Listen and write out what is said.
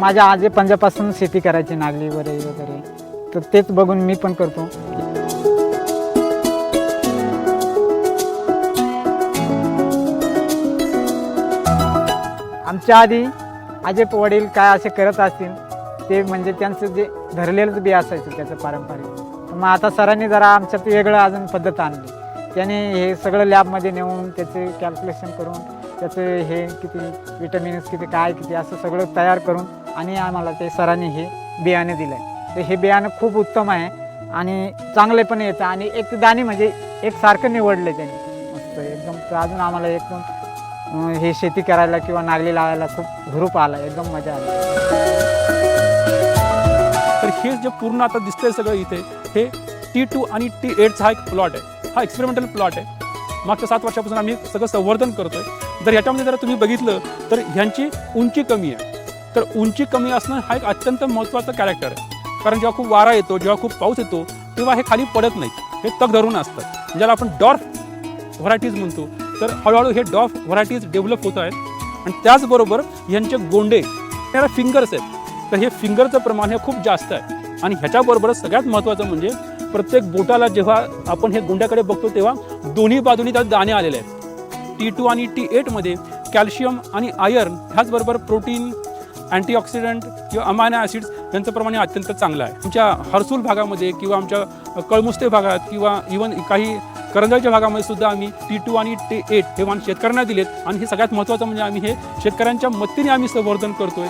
माझ्या आजी पंजापासून शेती करायची नागली वगैरे वगैरे. तर तेच बघून मी पण करतो. आमच्या आधी आजे वडील काय असे करत असतील ते म्हणजे त्यांचं जे धरलेलंच बी असायचं त्याचं पारंपरिक. मग आता सरांनी जरा आमच्यात वेगळं अजून पद्धत आणली. त्याने हे सगळं लॅबमध्ये नेऊन त्याचे कॅल्क्युलेशन करून त्याचं हे किती विटॅमिन्स किती काय किती असं सगळं तयार करून आणि आम्हाला ते सरांनी हे बियाणे दिलं आहे तर हे बियाणं खूप उत्तम आहे आणि चांगले पण येतं आणि एक दाणे म्हणजे एकसारखं निवडलं त्यांनी. मस्त एकदम तर अजून आम्हाला एकदम हे शेती करायला किंवा नागली लावायला खूप हुरूप आला एकदम मजा आली. तर हे जे पूर्ण आता दिसतंय सगळं इथे हे टी टू आणि टी एटचा हा एक प्लॉट आहे. हा एक्सपेरिमेंटल प्लॉट आहे. मागच्या सात वर्षापासून आम्ही सगळं संवर्धन करतोय. जर याच्यामध्ये जर तुम्ही बघितलं तर ह्यांची उंची कमी आहे. तर उंची कमी असणं हा एक अत्यंत महत्त्वाचा कॅरेक्टर आहे. कारण जेव्हा खूप वारा येतो जेव्हा खूप पाऊस येतो तेव्हा हे खाली पडत नाहीत. हे तग धरून असतात म्हणजे ज्याला आपण डॉर्फ व्हरायटीज म्हणतो तर हळूहळू हे डॉर्फ व्हरायटीज डेव्हलप होत आहेत. आणि त्याचबरोबर यांचे गोंडे त्याला फिंगर्स आहेत. तर हे फिंगरचं प्रमाण हे खूप जास्त आहे. आणि ह्याच्याबरोबरच सगळ्यात महत्त्वाचं म्हणजे प्रत्येक बोटाला जेव्हा आपण हे गोंड्याकडे बघतो तेव्हा दोन्ही बाजूनी त्यात दाणे आलेले आहेत. टी टू आणि टी एटमध्ये कॅल्शियम आणि आयर्न ह्याचबरोबर प्रोटीन अँटीऑक्सिडंट किंवा अमायनो ॲसिड्स यांचं प्रमाण अत्यंत चांगलं आहे. आमच्या हर्सूल भागामध्ये किंवा आमच्या कळमुस्ते भागात किंवा इवन काही करंजाच्या भागामध्ये सुद्धा आम्ही टी टू आणि टी एट हे वाण शेतकऱ्यांना दिलेत. आणि हे सगळ्यात महत्त्वाचं म्हणजे आम्ही हे शेतकऱ्यांच्या मदतीने आम्ही संवर्धन करतोय.